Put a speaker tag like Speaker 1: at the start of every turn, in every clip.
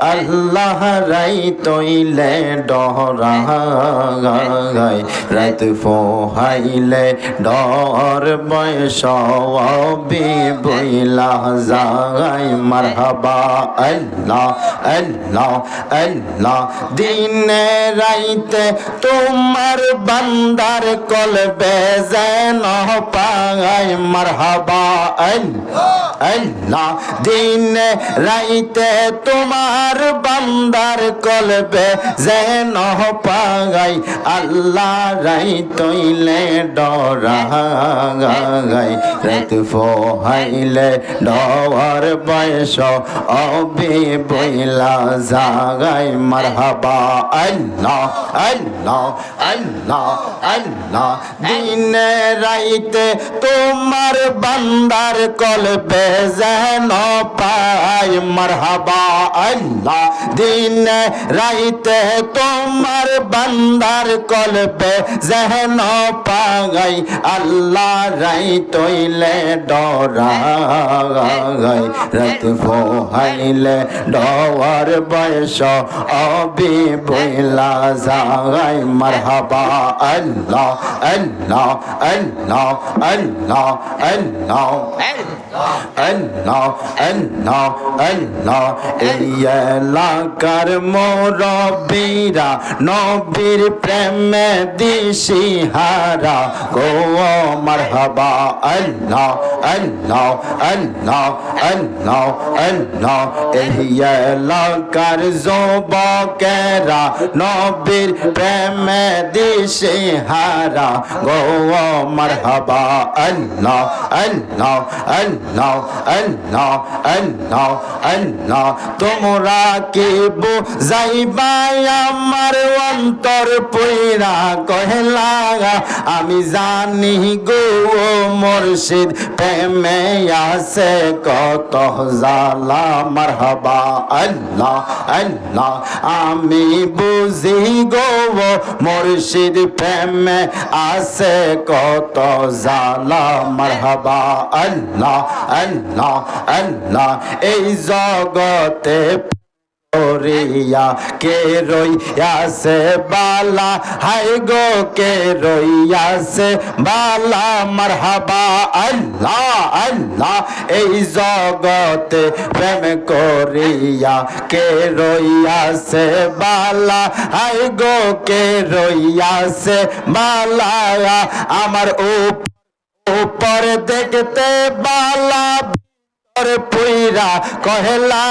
Speaker 1: আল্লাহ রাই তৈলে ডরাই রাত ফোহাইলে ডর বয়স বইলা যাই মারহাবা আল্লাহ আল্লাহ আল্লাহ। দিনে রাইতে তোমার বান্দার কলবে যেন পাই মারহাবা আল্লাহ। আল্লাহ, দিনে রাইতে তোমার বান্দার কলবে যেন পাগাই, আল্লাহ রাই তৈলে ডরাই রাত ফোহাইলে ডর বয়স অবি বইলা জাগাই। মারহাবা, আল্লাহ আল্লাহ আল্লাহ আল্লাহ, দিনে রাইতে তোমার বান্দার কলবে যেন পাই মারহাবা আল্লাহ। দিনে রাইতে তোমার বান্দার কলবে যেন পাগাই আল্লাহ রাই তৈলে ডরাই রাত ফোহাইলে ডর বয়স অবি বইলা যাই মারহাবা আল্লাহ আল্লাহ আল্লাহ আল্লাহ আল্লাহ আল্লাহ। আল্লাহ আল্লাহ এই এলাকার মোরবীরা নবীর প্রেমে দিশি হারা গো মারহাবা আল্লাহ আল্লাহ আল্লাহ আল্লাহ আল্লাহ এই এলাকার যুবকেরা নবীর প্রেমে দিশি হারা গো মারহাবা আল্লাহ আল্লাহ আল্লাহ আল্লাহ আল্লাহ আল্লাহ, তোমরা কি বুঝাইবা আমার অন্তর পইরা কহেলা, আমি জানি গো মুর্শিদ, প্রেমে আছে কত জালা মারহাবা। আল্লাহ আল্লাহ, আমি বুঝি গো মুর্শিদ, প্রেমে আছে কত জালা মারহাবা। আল্লাহ আল্লাহ আল্লাহ এই জগতে রিয়া কে রইয়াছে বালা? হাই গো, কে রইয়াছে বালা? মারহাবা, আল্লাহ আল্লাহ, এই জগতে প্রেম করিয়া কে রইয়াছে বালা? হাই গো, কে রইয়াছে বালা? আমার উপর দেখতে বালা, ভিতর পুইরা কহেলা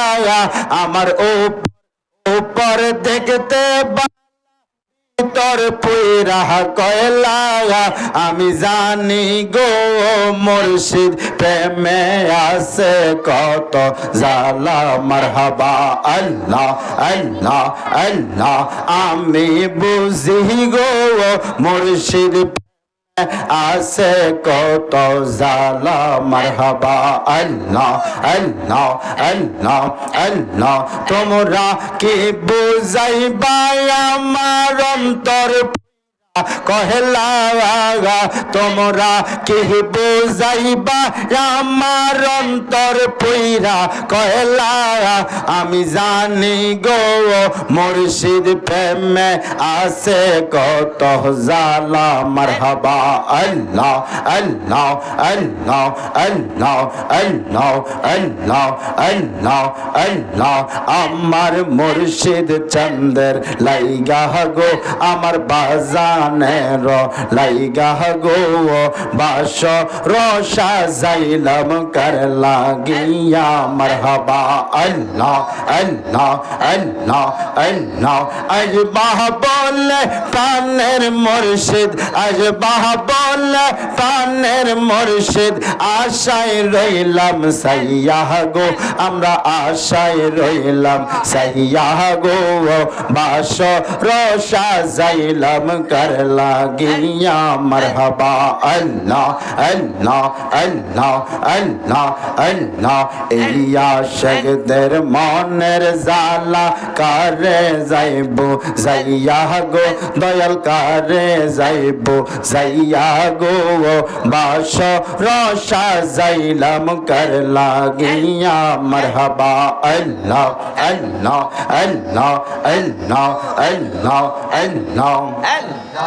Speaker 1: আমার উপর দেখতে তোর পুইরা আমি জানি গো মুর্শিদ, প্রেমে আছে কত জালা মারহাবা, আল্লাহ আল্লাহ আল্লাহ, আমি বুঝি গো মুর্শিদ আছে কত জালা মারহাবা আল্লাহ আল্লাহ আল্লাহ আল্লাহ। তোমরা কি বুঝাইবা আমার অন্তর কহেলা তোমরা কি বুঝাইবা? আমার অন্তর পইরা কহেলা আমি জানি গো, মুর্শিদ প্রেমে আছে কত জালা। মারহাবা, আল্লাহ আল্লাহ আল্লাহ আল্লাহ আল্লাহ আল্লাহ আল্লাহ আল্লাহ। আমার মুর্শিদ চন্দের লাইগা গো, আমার বাজানের লাইগা গো বাস রসা যাইলাম কর লাগিয়া মারহাবা। আল্লাহ আল্লাহ আল্লাহ আল্লাহ। আজ বাহ বলে কানের মুর্শিদ, আজ বাহ বলে কানের মুর্শিদ। আশায় রইলাম সাইয়াহ গো, আমরা আশায় রইলাম সাইয়াহ গো। বাস রসা যাইলাম কর লাগিয়া মারহাবা আল্লাহ আল্লাহ আল্লাহ আল্লাহ আল্লাহ ইয়া শেখদের মনের জালা কারে যাইব যাইয়া গো দয়াল কারে যাইব যাইয়া গো বাস রসা যাইলাম কর লাগিয়া মারহাবা আল্লাহ আল্লাহ আল্লাহ আল্লাহ আল্লাহ আল্লাহ লা